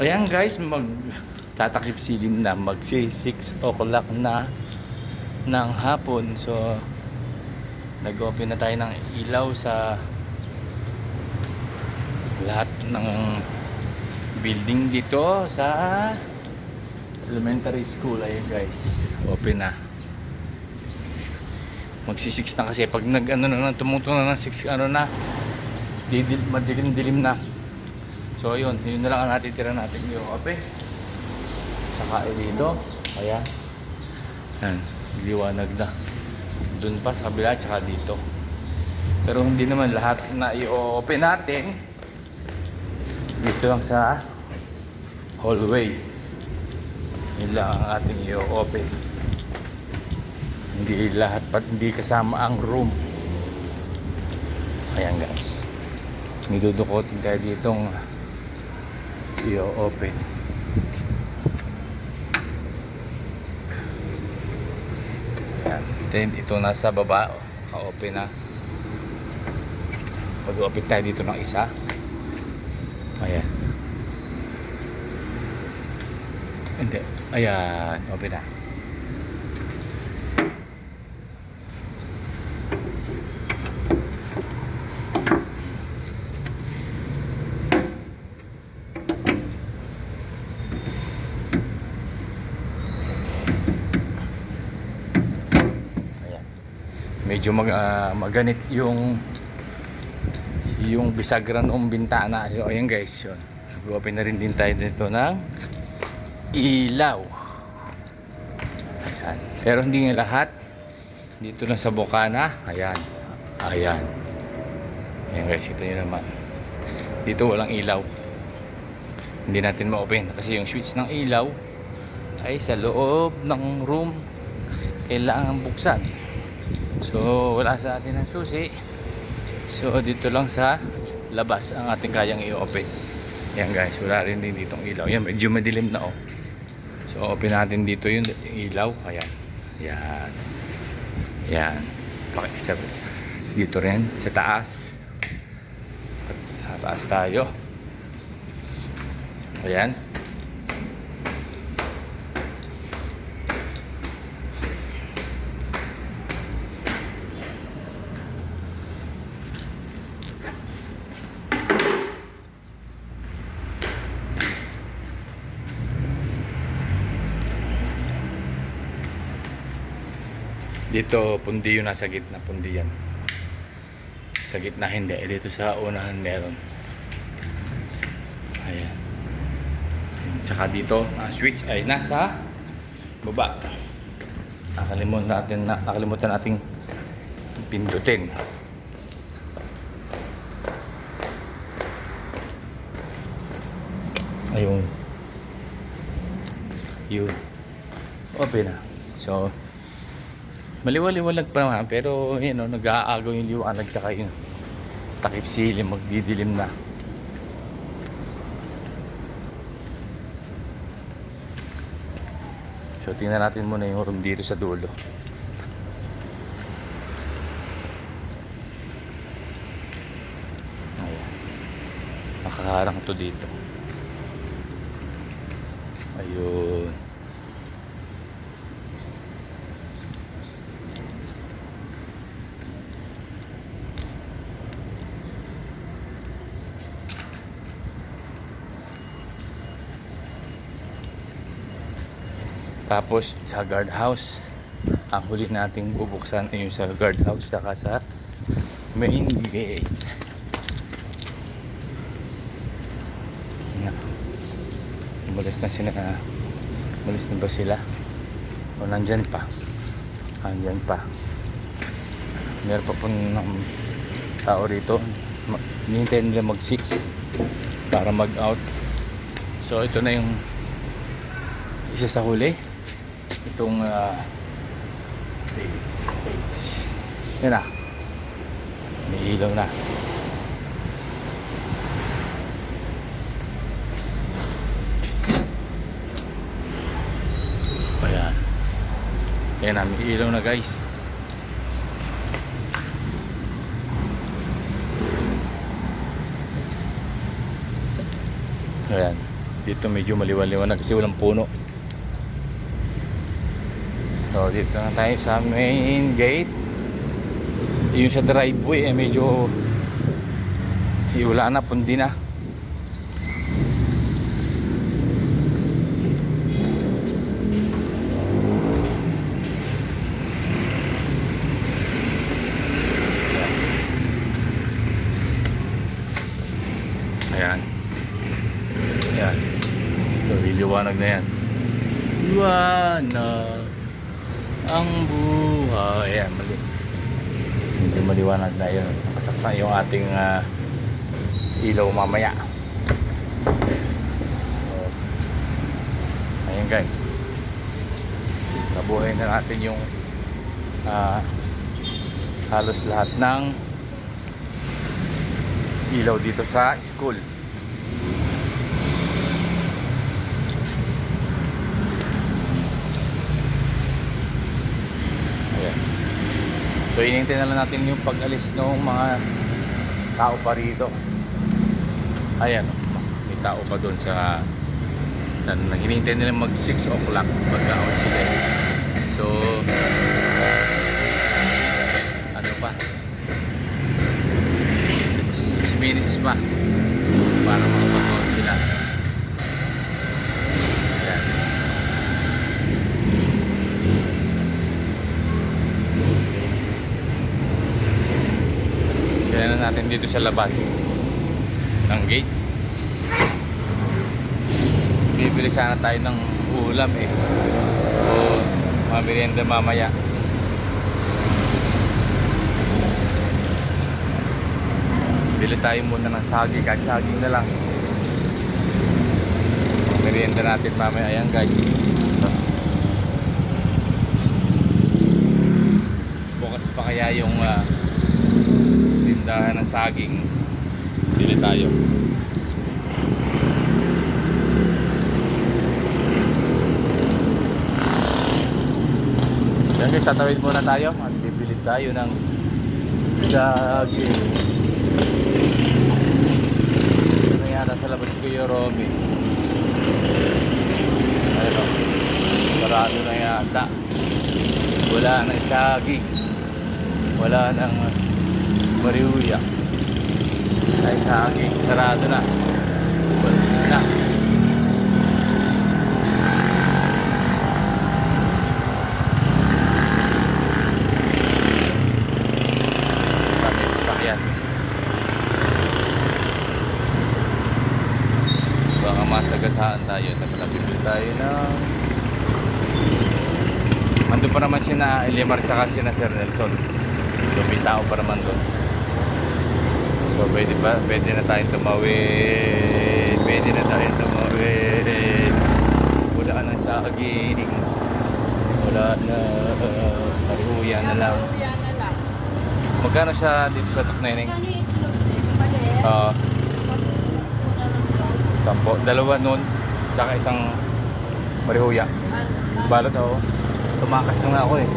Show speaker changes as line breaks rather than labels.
Ayan guys, mag tatakip silin na mag 6 o'clock na ng hapon. So nag-open na tayo ng ilaw sa lahat ng building dito sa elementary school. Ayan guys, open na. Magsi-6 na kasi pag nag ano na tumutunog na ng 6 ano na didil, madilim-dilim na. So yun, yun na lang ang natitira natin yung kape. Saka eh, dito, ayan. Yan, liwanag na. Doon pa sa kabila, tsaka dito. Pero hindi naman lahat na i-open natin. Dito lang sa hallway. Yun lang ang ating i-open. Hindi lahat, pat hindi kasama ang room. Ayan guys. Nidudukotin tayo ditong i-open. Ayan. Then ito nasa baba. Ka-open na. Mag-open tayo dito ng isa. Ayan. Hindi. Ayan. Open na. Medyo mag, ah, maganit yung yung bisagra noong bintana. So, ayan guys, yun. Nag-open na rin din tayo dito ng ilaw. Ayan. Pero hindi nga lahat. Dito lang sa Bocana. Ayan. Ayan. Ayan guys, kita nyo naman. Dito walang ilaw. Hindi natin ma-open kasi yung switch ng ilaw ay sa loob ng room kailangan buksan. So, wala sa atin ang susi. So, dito lang sa labas ang ating kayang i-open. Yan guys, wala rin din ditong ilaw. Yan, medyo madilim na oh. So, open natin dito yung ilaw. Ayan. Yan. Yan. Pakisa. Dito rin, sa taas. Sa taas tayo. Ayan. Dito, pundi yung nasa gitna, pundi yan. Sa gitna hindi, eh, dito sa unahan meron. Ayan. Tsaka dito, ang switch ay nasa baba. Nakalimutan natin, na, nakalimutan nating pindutin. Ayun. Yun. Open na. So, Maliwaliwalag pa naman, pero yun, no, nag-aagaw yung liwanag tsaka yung takip silim, magdidilim na. So, tingnan natin muna yung room dito sa dulo. Ayan. Nakaharang to dito. Ayun. Tapos sa guardhouse, ang huli nating bubuksan ay yung sa guardhouse saka sa main gate. Yan. Umalis na sila. Umalis na ba sila? O nandyan pa? Nandyan pa. Meron pa po ng tao rito. Hinihintay nila mag 6 para mag out. So ito na yung isa sa huli itong uh, page yan na. May ilaw na. Ayan. Yan na may ilaw na guys. Ayan. Dito medyo maliwan-liwanag kasi walang puno. So dito na tayo sa main gate. Yung sa driveway eh medyo wala na, pundi na. Ayan. Ayan. So, liliwanag na yan. Liwanag ang buhay. Ayan, mali. Medyo maliwanag na yun. Nakasaksa yung ating ah, ilaw mamaya. So, ayan guys. Nabuhay na natin yung ah, halos lahat ng ilaw dito sa school. So inintay na lang natin yung pag-alis ng mga tao pa rito. Ayan, may tao pa doon sa sa hinihintay nila mag 6 o'clock pagka-out sila. So ano pa? 6 minutes pa para makapag sila. Ayan. Kaya na natin dito sa labas ng gate. Bibili sana tayo ng ulam eh. O mga merienda mamaya. Bili tayo muna ng saging, kahit saging na lang. Merienda natin mamaya. Ayan guys. Bukas pa kaya yung ah, tindahan ng saging. Bili tayo. Yan guys, tatawid muna tayo at bibili tayo ng saging. Ano yata sa labas ko yung Romy. Ayun o. Sarado na yata. Wala nang saging. Wala nang mariuya. Ay saging. Sarado na. Wala na. Baka masagasaan tayo. Napalapit tayo ng... Andun pa naman si na Elimar tsaka si na Sir Nelson. So may tao pa naman doon. So pwede pa, pwede na tayong tumawid. Pwede na tayong tumawid. Wala na saging. Wala na. Marihuya
na lang.
Magkano siya dito sa Tukneneng? Ah, sampo. Dalawa nun. Tsaka isang marihuya. Balot ako. Tumakas na nga ako eh.